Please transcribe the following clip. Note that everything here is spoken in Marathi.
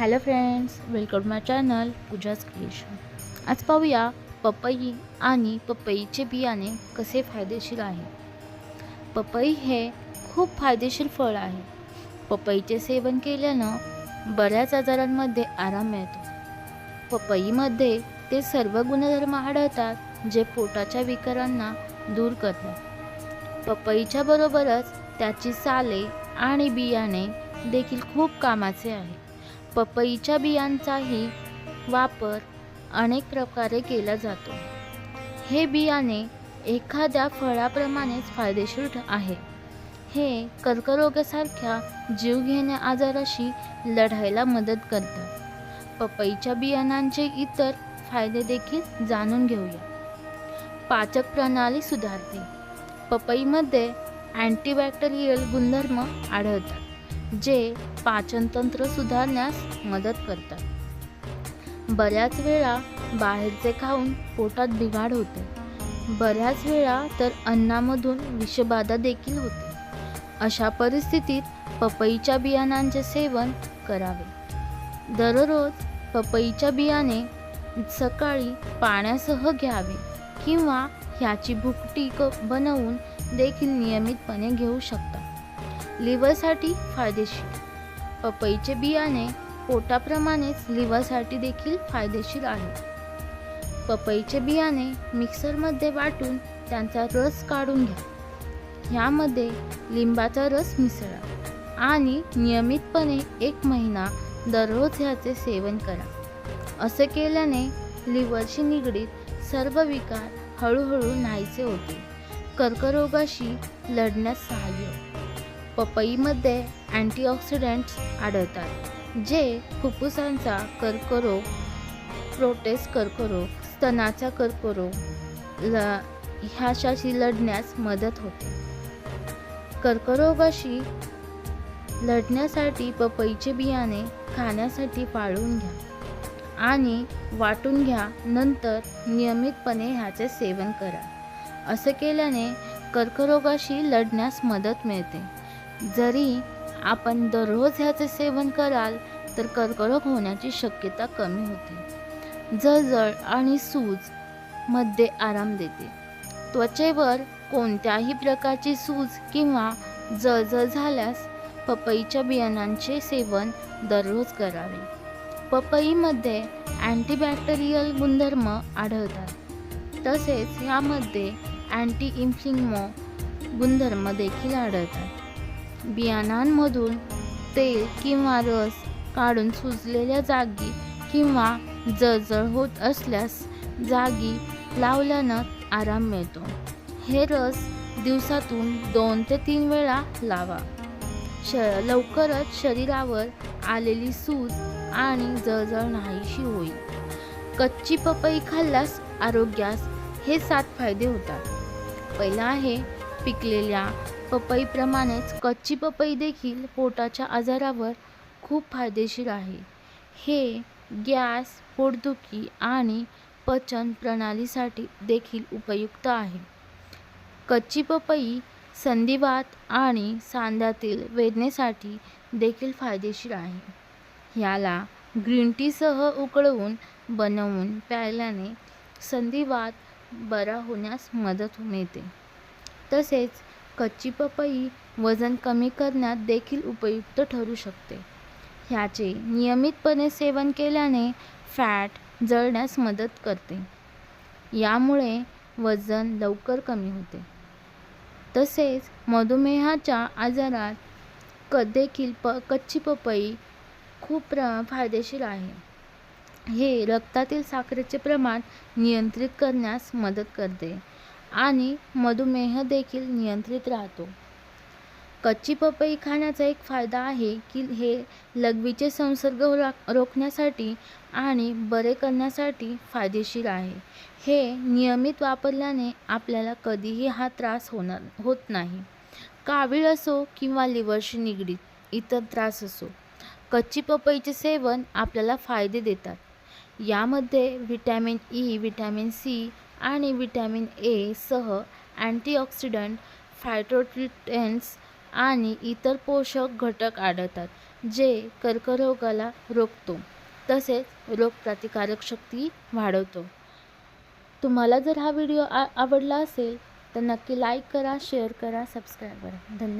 Hello friends welcome my channel पूजाच creation. आज पाहूया पपई आणि पपईचे बियाणे कसे फायदेशीर आहे. पपई हे खूप फायदेशीर फळ आहे. पपईचे सेवन केल्यानं बऱ्याच आजारांमध्ये आराम मिळतो. पपईमध्ये ते सर्व गुणधर्म आढळतात जे पोटाच्या विकारांना दूर करतात. पपईच्या बरोबरच त्याची साले आणि बियाणे देखील खूप कामाचे आहे. पपईच्या बियांचाही वापर अनेक प्रकारे केला जातो. हे बियाणे एखाद्या फळाप्रमाणेच फायदेशीर आहे. हे कर्करोगासारख्या जीवघेण्या आजाराशी लढायला मदत करतात. पपईच्या बियाणांचे इतर फायदे देखील जाणून घेऊया. पाचक प्रणाली सुधारते. पपईमध्ये अँटीबॅक्टेरियल गुणधर्म आढळतात. जे पाचनतंत्र सुधारण्यास मदत करतात. बऱ्याच वेळा बाहेरचे खाऊन पोटात बिघाड होते. बऱ्याच वेळा तर अन्नामधून विषबाधा देखील होते. अशा परिस्थितीत पपईच्या बियाणांचे सेवन करावे. दररोज पपईच्या बियाणे सकाळी पाण्यासह घ्यावे किंवा ह्याची भुकटी क बनवून देखील नियमितपणे घेऊ शकता. लिव्हरसाठी फायदेशीर. पपईचे बियाणे पोटाप्रमाणेच लिव्हरसाठी देखील फायदेशीर आहे. पपईचे बियाणे मिक्सरमध्ये वाटून त्यांचा रस काढून घ्या. ह्यामध्ये लिंबाचा रस मिसळा आणि नियमितपणे एक महिना दररोज ह्याचे सेवन करा. असे केल्याने लिव्हरशी निगडीत सर्व विकार हळूहळू नाहीसे होते कर्करोगाशी लढण्यास सहाय्य. पपईमध्ये अँटीऑक्सिडंट्स आढळतात जे फुफ्फुसांचा कर्करोग प्रोटेस कर्करोग स्तनाचा कर्करोग ल ह्याशाशी लढण्यास मदत होते. कर्करोगाशी लढण्यासाठी पपईचे बियाणे खाण्यासाठी पाळून घ्या आणि वाटून घ्या नंतर नियमितपणे ह्याचे सेवन करा. असे केल्याने कर्करोगाशी लढण्यास मदत मिळते. जरी आपण दररोज ह्याचे सेवन कराल तर कर्करोग होण्याची शक्यता कमी होते. जळजळ आणि सूजमध्ये आराम देते. त्वचेवर कोणत्याही प्रकारची सूज किंवा जळजळ झाल्यास पपईच्या बियाणांचे सेवन दररोज करावे. पपईमध्ये अँटीबॅक्टेरियल गुणधर्म आढळतात. तसेच यामध्ये अँटी इन्फ्लिमो गुणधर्म देखील आढळतात. बियाणांमधून तेल किंवा रस काढून सुजलेल्या जागी किंवा जळजळ होत असल्यास जागी लावल्यानं आराम मिळतो. हे रस दिवसातून दोन ते तीन वेळा लावा. श लवकरच शरीरावर आलेली सूज आणि जळजळ नाहीशी होईल. कच्ची पपई खाल्ल्यास आरोग्यास हे सात फायदे होतात. पहिला आहे पिकलेल्या पपईप्रमाणेच कच्ची पपई देखील पोटाच्या आजारावर खूप फायदेशीर आहे. हे गॅस पोटदुखी आणि पचन प्रणालीसाठी देखील उपयुक्त आहे. कच्ची पपई संधिवात आणि सांध्यातील वेदनेसाठी देखील फायदेशीर आहे. याला ग्रीन टीसह उकळवून बनवून प्यायल्याने संधिवात बरा होण्यास मदत मिळते. तसेच कच्ची पपई वजन कमी करण्यात देखील उपयुक्त ठरू शकते. ह्याचे नियमितपणे सेवन केल्याने फॅट जळण्यास मदत करते. यामुळे वजन लवकर कमी होते. तसेच मधुमेहाच्या आजारात क देखील प कच्ची पपई खूप प्र फायदेशीर आहे. हे रक्तातील साखरेचे प्रमाण नियंत्रित करण्यास मदत करते. आणि मधुमेह देखील नियंत्रित राहतो. कच्ची पपई खाण्याचा एक फायदा आहे की हे लघवीचे संसर्ग रा- रोखण्यासाठी आणि बरे करण्यासाठी फायदेशीर आहे. हे नियमित वापरल्याने आपल्याला कधीही हा त्रास होणार होत नाही. कावीळ असो किंवा लिव्हरशी निगडीत इतर त्रास असो कच्ची पपईचे सेवन आपल्याला फायदे देतात. यामध्ये व्हिटॅमिन ई व्हिटॅमिन सी आणि व्हिटॅमिन ए सह अँटीऑक्सिडंट फायटोट्रिटेन्स आणि इतर पोषक घटक आढळतात जे कर्करोगाला रोखतो. तसेच रोगप्रतिकारक शक्ती वाढवतो. तुम्हाला जर हा व्हिडिओ आ आवडला असेल तर नक्की लाईक करा शेअर करा सबस्क्राईब करा. धन्यवाद.